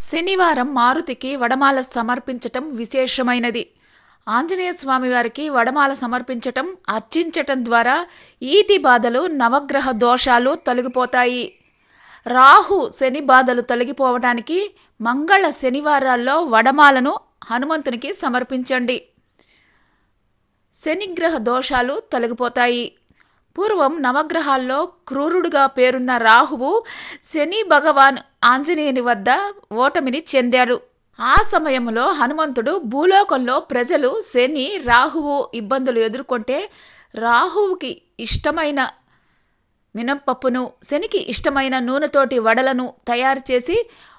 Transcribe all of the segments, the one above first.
శనివారం మారుతికి వడమాల సమర్పించటం విశేషమైనది. ఆంజనేయ వారికి వడమాల సమర్పించటం అర్చించటం ద్వారా ఈతి బాధలు నవగ్రహ దోషాలు తొలగిపోతాయి. రాహు శని బాధలు తొలగిపోవటానికి మంగళ శనివారాల్లో వడమాలను హనుమంతునికి సమర్పించండి. శనిగ్రహ దోషాలు తొలగిపోతాయి. పూర్వం నవగ్రహాల్లో క్రూరుడుగా పేరున్న రాహువు శని భగవాన్ ఆంజనేయుని వద్ద ఓటమిని చెందాడు. ఆ సమయంలో హనుమంతుడు భూలోకంలో ప్రజలు శని రాహువు ఇబ్బందులు ఎదుర్కొంటే రాహువుకి ఇష్టమైన మినప్పప్పును శనికి ఇష్టమైన నూనెతోటి వడలను తయారు చేసి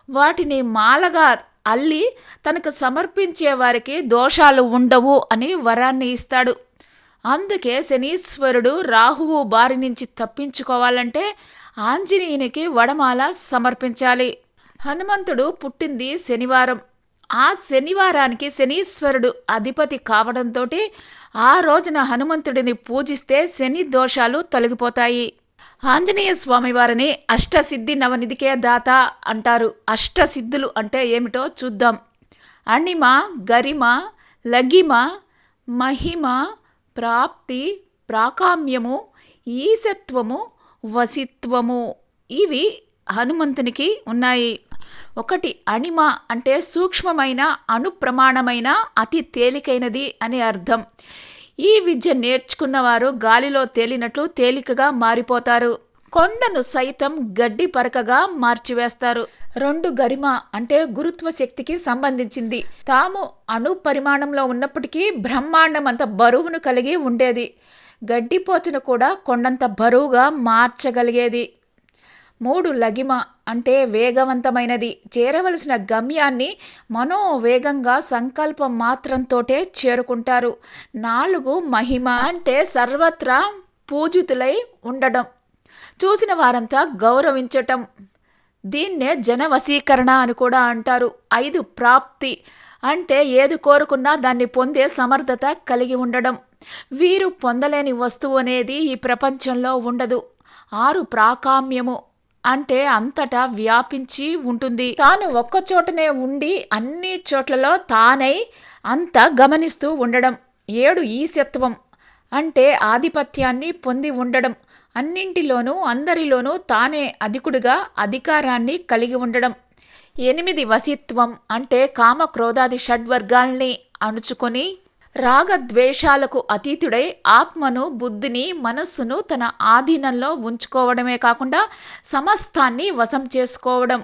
వాటిని మాలగా అల్లి తనకు సమర్పించే వారికి దోషాలు ఉండవు అని వరాన్ని ఇస్తాడు. అందుకే శనీశ్వరుడు రాహువు బారి నుంచి తప్పించుకోవాలంటే ఆంజనేయునికి వడమాల సమర్పించాలి. హనుమంతుడు పుట్టింది శనివారం. ఆ శనివారానికి శనీశ్వరుడు అధిపతి కావడంతో ఆ రోజున హనుమంతుడిని పూజిస్తే శని దోషాలు తొలగిపోతాయి. ఆంజనేయ స్వామివారిని అష్టసిద్ధి నవనిధికే దాత అంటారు. అష్టసిద్ధులు అంటే ఏమిటో చూద్దాం. అణిమ గరిమ లగిమ మహిమ ప్రాప్తి ప్రాకామ్యము ఈశత్వము వసిత్వము ఇవి హనుమంతునికి ఉన్నాయి. ఒకటి అణిమ అంటే సూక్ష్మమైన అనుప్రమాణమైన అతి తేలికైనది అని అర్థం. ఈ విద్య నేర్చుకున్నవారు గాలిలో తేలినట్లు తేలికగా మారిపోతారు. కొండను సైతం గడ్డి పరకగా మార్చివేస్తారు. రెండు గరిమ అంటే గురుత్వ శక్తికి సంబంధించింది. తాము అణు పరిమాణంలో ఉన్నప్పటికీ బ్రహ్మాండం అంత బరువును కలిగి ఉండేది. గడ్డిపోచను కూడా కొండంత బరువుగా మార్చగలిగేది. మూడు లగిమ అంటే వేగవంతమైనది. చేరవలసిన గమ్యాన్ని మనోవేగంగా సంకల్పం మాత్రంతోటే చేరుకుంటారు. నాలుగు మహిమ అంటే సర్వత్రా పూజితులై ఉండడం. చూసిన వారంతా గౌరవించటం. దీన్నే జనవశీకరణ అని కూడా అంటారు. ఐదు ప్రాప్తి అంటే ఏది కోరుకున్నా దాన్ని పొందే సమర్థత కలిగి ఉండడం. వీరు పొందలేని వస్తువు అనేది ఈ ప్రపంచంలో ఉండదు. ఆరు ప్రాకామ్యము అంటే అంతటా వ్యాపించి ఉంటుంది. తాను ఒక్క చోటనే ఉండి అన్ని చోట్లలో తానై అంత గమనిస్తూ ఉండడం. ఏడు ఈశత్వం అంటే ఆధిపత్యాన్ని పొంది ఉండడం. అన్నింటిలోనూ అందరిలోనూ తానే అధికుడిగా అధికారాన్ని కలిగి ఉండడం. ఎనిమిది వసిత్వం అంటే కామ క్రోధాది షడ్వర్గాల్ని అణుచుకొని రాగద్వేషాలకు అతీతుడై ఆత్మను బుద్ధిని మనస్సును తన ఆధీనంలో ఉంచుకోవడమే కాకుండా సమస్తాన్ని వశం చేసుకోవడం.